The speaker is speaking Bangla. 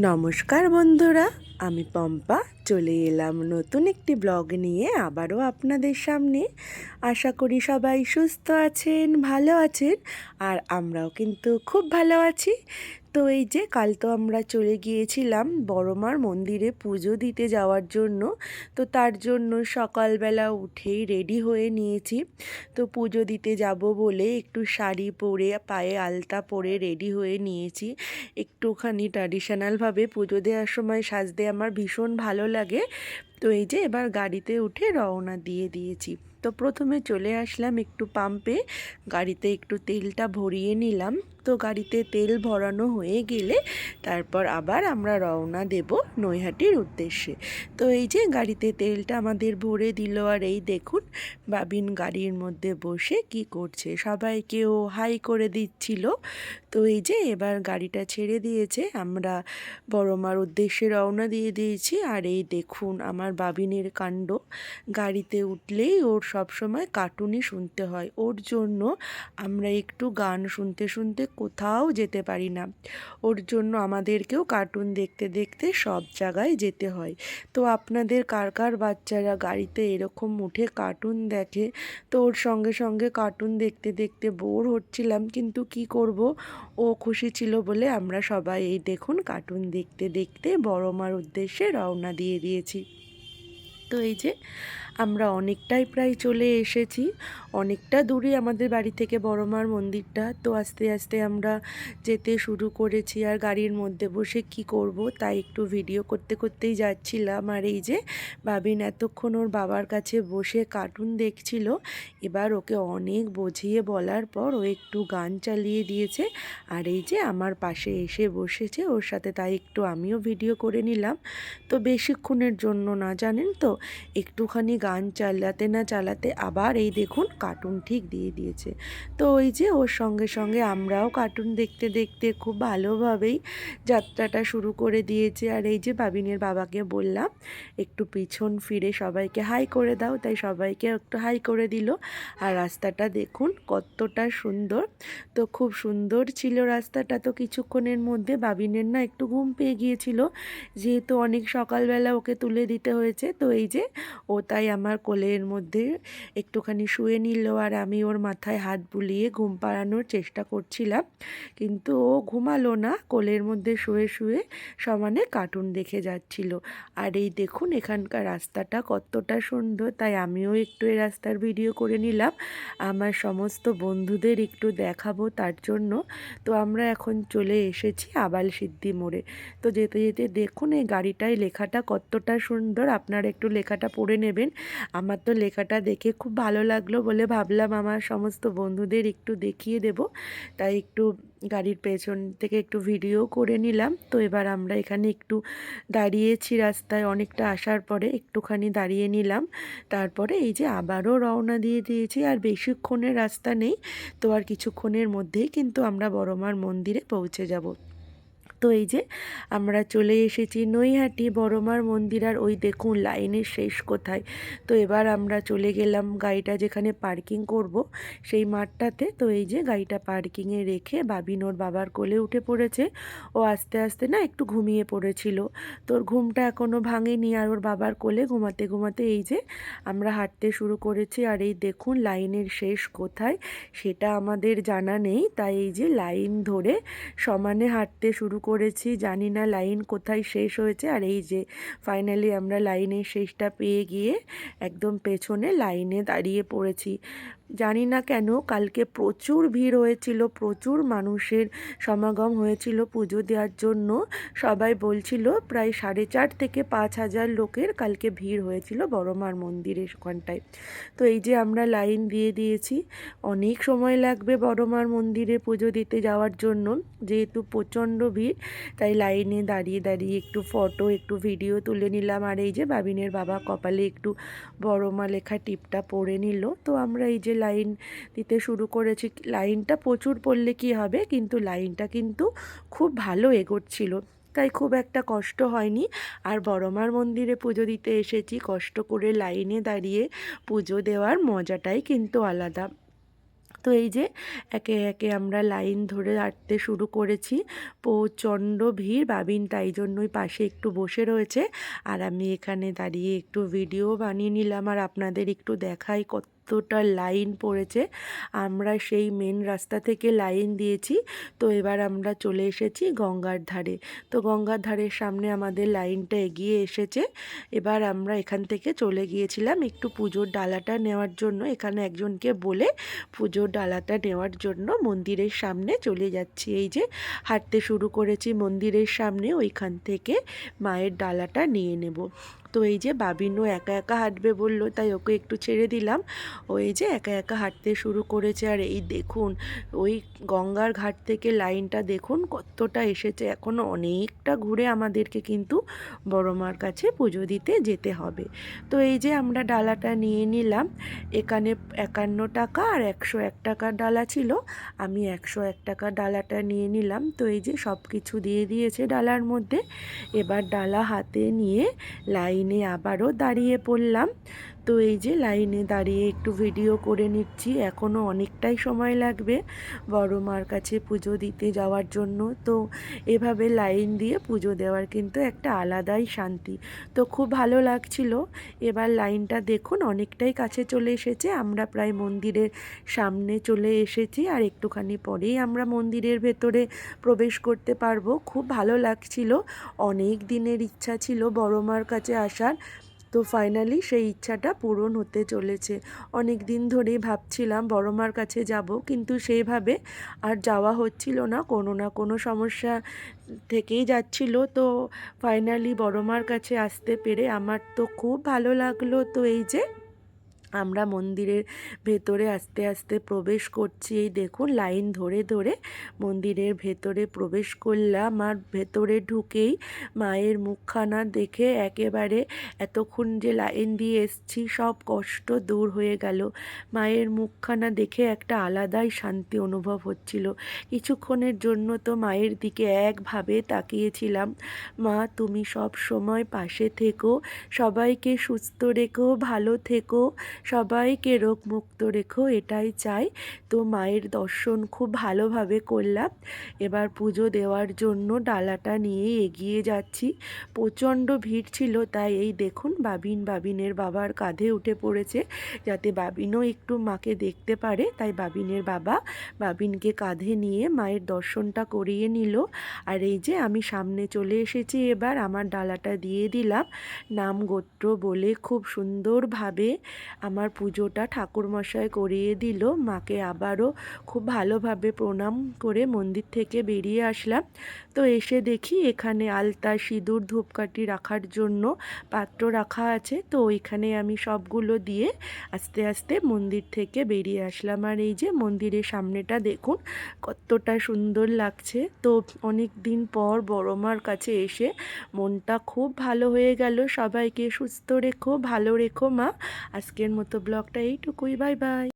নমস্কার বন্ধুরা, আমি পম্পা। চলে এলাম নতুন একটি ব্লগ নিয়ে, আবারও আপনাদের সামনে। আশা করি সবাই সুস্থ আছেন, ভালো আছেন, আর আমরাও কিন্তু খুব ভালো আছি। তো এই যে কাল তো আমরা চলে গিয়েছিলাম বড়মার মন্দিরে পুজো দিতে যাওয়ার জন্য। তো তার জন্য সকালবেলা উঠেই রেডি হয়ে নিয়েছি। তো পুজো দিতে যাব বলে একটু শাড়ি পরে, পায়ে আলতা পরে রেডি হয়ে নিয়েছি। একটুখানি ট্র্যাডিশনালভাবে পুজো দেওয়ার সময় সাজতে আমার ভীষণ ভালো লাগে। তো এই যে এবার গাড়িতে উঠে রওনা দিয়ে দিয়েছি। তো প্রথমে চলে আসলাম একটু পাম্পে গাড়িতে একটু তেলটা ভরিয়ে নিলাম। তো গাড়িতে তেল ভরানো হয়ে গেলে তারপর আবার আমরা রওনা দেব নৈহাটির উদ্দেশ্যে। তো এই যে গাড়িতে তেলটা আমাদের ভরে দিল আর এই দেখুন, বাবিন গাড়ির মধ্যে বসে কি করছে। সবাইকেও হাই করে দিচ্ছিল। তো এই যে এবার গাড়িটা ছেড়ে দিয়েছে। আমরা বড়মার উদ্দেশ্যে রওনা দিয়ে দিয়েছি। আর এই দেখুন, আমার বাবিনের কাণ্ড। গাড়িতে উঠলেই ওর সব সময় কার্টুনই শুনতে হয়। ওর জন্য আমরা একটু গান শুনতে শুনতে কোথাও যেতে পারি না। ওর জন্য আমাদেরকেও কার্টুন দেখতে দেখতে সব জায়গায় যেতে হয়। তো আপনাদের কার কার বাচ্চারা গাড়িতে এরকম উঠে কার্টুন দেখে? তো ওর সঙ্গে সঙ্গে কার্টুন দেখতে দেখতে বোর হচ্ছিলাম, কিন্তু কি করব? ও খুশি ছিল বলে আমরা সবাই এই দেখুন কার্টুন দেখতে দেখতে বড় মার উদ্দেশ্যে রওনা দিয়ে দিয়েছি। তো এই যে আমরা অনেকটাই প্রায় চলে এসেছি। অনেকটা দূরে আমাদের বাড়ি থেকে বড়মার মন্দিরটা। তো আস্তে আস্তে আমরা যেতে শুরু করেছি আর গাড়ির মধ্যে বসে কি করব তাই একটু ভিডিও করতে, করতেই যাচ্ছিলাম। আর এই যে বাবিন এতক্ষণ ওর বাবার কাছে বসে কার্টুন দেখছিল। এবার ওকে অনেক বুঝিয়ে বলার পর ও একটু গান চালিয়ে দিয়েছে। আর এই যে আমার পাশে এসে বসেছে ওর সাথে তাই একটু আমিও ভিডিও করে নিলাম। তো বেশিক্ষণের জন্য না জানেন তো? একটুখানি গান চালাতে না চালাতে আবার এই দেখুন কার্টুন ঠিক দিয়ে দিয়েছে। তো ওই যে ওর সঙ্গে সঙ্গে আমরাও কার্টুন দেখতে দেখতে খুব ভালোভাবেই যাত্রাটা শুরু করে দিয়েছে। আর এই যে বাবিনের বাবাকে বললাম, একটু পিছন ফিরে সবাইকে হাই করে দাও। তাই সবাইকে একটু হাই করে দিল। আর রাস্তাটা দেখুন কতটা সুন্দর। তো খুব সুন্দর ছিল রাস্তাটা। তো কিছুক্ষণের মধ্যে বাবিনের না একটু ঘুম পেয়ে গিয়েছিল। যেহেতু অনেক সকালবেলা ওকে তুলে দিতে হয়েছে, তো এই যে ও তাই আমার কোলের মধ্যে একটুখানি শুয়ে নিল আর আমি ওর মাথায় হাত বুলিয়ে ঘুম পাড়ানোর চেষ্টা করছিলাম। কিন্তু ও ঘুমালো না, কোলের মধ্যে শুয়ে শুয়ে সমানে কার্টুন দেখে যাচ্ছিল। আর এই দেখুন এখানকার রাস্তাটা কতটা সুন্দর, তাই আমিও একটু এই রাস্তার ভিডিও করে নিলাম। আমার সমস্ত বন্ধুদের একটু দেখাবো তার জন্য। তো আমরা এখন চলে এসেছি আবাল সিদ্ধি মোড়ে। তো যেতে যেতে দেখুন এই গাড়িটায় লেখাটা কতটা সুন্দর, আপনারা একটু লেখাটা পড়ে নেবেন। আমার তো লেখাটা দেখে খুব ভালো লাগল বলে ভাবলাম আমার সমস্ত বন্ধুদের একটু দেখিয়ে দেব। তাই একটু গাড়ির পেছন থেকে একটু ভিডিও করে নিলাম। তো এবার আমরা এখানে একটু দাঁড়িয়েছি রাস্তায় অনেকটা আসার পরে একটুখানি দাঁড়িয়ে নিলাম। তারপরে এই যে আবারও রওনা দিয়ে দিয়েছি আর বেশিক্ষণের রাস্তা নেই। তো আর কিছুক্ষণের মধ্যেই কিন্তু আমরা বড়মার মন্দিরে পৌঁছে যাব। তো এই যে আমরা চলে এসেছি নৈহাটি বড়মার মন্দির আর ওই দেখুন লাইনের শেষ কোথায়। তো এবার আমরা চলে গেলাম গাড়িটা যেখানে পার্কিং করব, সেই মাঠটাতে। তো এই যে গাড়িটা পার্কিংয়ে রেখে বাবিন ওর বাবার কোলে উঠে পড়েছে। ও আস্তে আস্তে না একটু ঘুমিয়ে পড়েছিল। তোর ঘুমটা এখনও ভাঙেনি আর ওর বাবার কোলে ঘুমাতে ঘুমাতে এই যে আমরা হাঁটতে শুরু করেছি। আর এই দেখুন লাইনের শেষ কোথায় সেটা আমাদের জানা নেই। তাই এই যে লাইন ধরে সমানে হাঁটতে শুরু করেছি, জানি না লাইন কোথায় শেষ হয়েছে। আর এই যে ফাইনালি আমরা লাইনের শেষটা পেয়ে গিয়ে একদম পেছনে লাইনে দাঁড়িয়ে পড়েছি। জানি না কেন, কালকে প্রচুর ভিড় হয়েছিল, প্রচুর মানুষের সমাগম হয়েছিল পুজো দেওয়ার জন্য। সবাই বলছিল, প্রায় সাড়ে চার থেকে পাঁচ হাজার লোকের কালকে ভিড় হয়েছিল বড়মার মন্দিরের ওখানটায়। তো এই যে আমরা লাইন দিয়ে দিয়েছি, অনেক সময় লাগবে বড়মার মন্দিরে পুজো দিতে যাওয়ার জন্য, যেহেতু প্রচণ্ড ভিড়, তাই লাইনে দাঁড়িয়ে দাঁড়িয়ে একটু ফটো, একটু ভিডিও তুলে নিলাম। আর এই যে বাবিনের বাবা কপালে একটু বড়মা লেখা টিপটা পরে নিল। তো আমরা এই যে লাইন দিতে শুরু করেছি। লাইনটা প্রচুর পড়লে কি হবে? কিন্তু লাইনটা কিন্তু খুব ভালো এগোচ্ছিল। তাই খুব একটা কষ্ট হয়নি। আর বড়মার মন্দিরে পুজো দিতে এসেছি। কষ্ট করে লাইনে দাঁড়িয়ে পুজো দেওয়ার মজাটাই কিন্তু আলাদা। তো এই যে একে একে আমরা লাইন ধরে হাঁটতে শুরু করেছি। প্রচণ্ড ভিড় বাবিন তাই জন্যই পাশে একটু বসে রয়েছে। আর আমি এখানে দাঁড়িয়ে একটু ভিডিও বানিয়ে নিলাম। আর আপনাদের একটু দেখাই কতটা লাইন পড়েছে। আমরা সেই মেন রাস্তা থেকে লাইন দিয়েছি। তো এবার আমরা চলে এসেছি গঙ্গার ধারে। তো গঙ্গার ধারের সামনে আমাদের লাইনটা এগিয়ে এসেছে। এবার আমরা এখান থেকে চলে গিয়েছিলাম একটু পুজোর ডালাটা নেওয়ার জন্য। এখানে একজনকে বলে পুজোর ডালাটা নেওয়ার জন্য মন্দিরের সামনে চলে যাচ্ছি। এই যে হাঁটতে শুরু করেছি মন্দিরের সামনে। ওইখান থেকে মায়ের ডালাটা নিয়ে নেব। তো এই যে বাবিনও একা একা হাঁটবে বলল, তাই ওকে একটু ছেড়ে দিলাম। ওই যে একা একা হাঁটতে শুরু করেছে। আর এই দেখুন, ওই গঙ্গার ঘাট থেকে লাইনটা দেখুন, কতটা এসেছে। এখনও অনেকটা ঘুরে আমাদেরকে কিন্তু বড় মার কাছে পুজো দিতে যেতে হবে। তো এই যে আমরা ডালাটা নিয়ে নিলাম। এখানে একান্ন টাকা আর একশো এক টাকার ডালা ছিল। আমি একশো এক টাকার ডালাটা নিয়ে নিলাম। তো এই যে সব কিছু দিয়ে দিয়েছে ডালার মধ্যে। এবার ডালা হাতে নিয়ে লাইনে আবারও দাঁড়িয়ে পড়লাম। তো এই যে লাইনে দাঁড়িয়ে একটু ভিডিও করে নিচ্ছি এখনও অনেকটাই সময় লাগবে বড় মার কাছে পুজো দিতে যাওয়ার জন্য। তো এভাবে লাইন দিয়ে পুজো দেওয়ার কিন্তু একটা আলাদাই শান্তি। তো খুব ভালো লাগছিল। এবার লাইনটা দেখুন, অনেকটাই কাছে চলে এসেছে। আমরা প্রায় মন্দিরের সামনে চলে এসেছি আর একটুখানি পরেই আমরা মন্দিরের ভেতরে প্রবেশ করতে পারব। খুব ভালো লাগছিল। অনেক দিনের ইচ্ছা ছিল বড় মার কাছে আসার। তো ফাইনালি সেই ইচ্ছাটা পূরণ হতে চলেছে। অনেক দিন ধরেই ভাবছিলাম বড় মার কাছে যাব, কিন্তু সেইভাবে আর যাওয়া হচ্ছিল না, কোনো না কোনো সমস্যা থেকেই যাচ্ছিল। তো ফাইনালি বড় মার কাছে আসতে পেরে আমার তো খুব ভালো লাগল। তো এই যে আমরা মন্দিরের ভেতরে আস্তে আস্তে প্রবেশ করছি। এই দেখুন, লাইন ধরে ধরে মন্দিরের ভেতরে প্রবেশ করলাম। আর ভেতরে ঢুকেই মায়ের মুখখানা দেখে একেবারে এতক্ষণ যে লাইন দিয়ে এসছি, সব কষ্ট দূর হয়ে গেল। মায়ের মুখখানা দেখে একটা আলাদাই শান্তি অনুভব হচ্ছিল। কিছুক্ষণের জন্য তো মায়ের দিকে একভাবে তাকিয়েছিলাম। মা, তুমি সব সময় পাশে থেকো, সবাইকে সুস্থ রেখো, ভালো থেকো সবাইকে রোগমুক্ত রেখো, এটাই চাই। তো মায়ের দর্শন খুব ভালোভাবে করলাম। এবার পুজো দেওয়ার জন্য ডালাটা নিয়ে এগিয়ে যাচ্ছি। প্রচণ্ড ভিড় ছিল, তাই এই দেখুন বাবিন বাবিনের বাবার কাঁধে উঠে পড়েছে। যাতে বাবিনও একটু মাকে দেখতে পারে, তাই বাবিনের বাবা বাবিনকে কাঁধে নিয়ে মায়ের দর্শনটা করিয়ে নিল। আর এই যে আমি সামনে চলে এসেছি, এবার আমার ডালাটা দিয়ে দিলাম। নাম গোত্র বলে খুব সুন্দরভাবে আমার পুজোটা ঠাকুরমশাই করিয়ে দিল। মাকে আবারও খুব ভালোভাবে প্রণাম করে মন্দির থেকে বেরিয়ে আসলাম। তো এসে দেখি এখানে আলতা, সিঁদুর, ধূপকাঠি রাখার জন্য পাত্র রাখা আছে। তো ওইখানে আমি সবগুলো দিয়ে আস্তে আস্তে মন্দির থেকে বেরিয়ে আসলাম। আর এই যে মন্দিরের সামনেটা দেখুন, কতটা সুন্দর লাগছে। তো অনেক দিন পর বড় মার কাছে এসে মনটা খুব ভালো হয়ে গেল। সবাইকে সুস্থ রেখো, ভালো রেখো মা। আজকের মতো ব্লগটা এইটুকুই। Bye bye.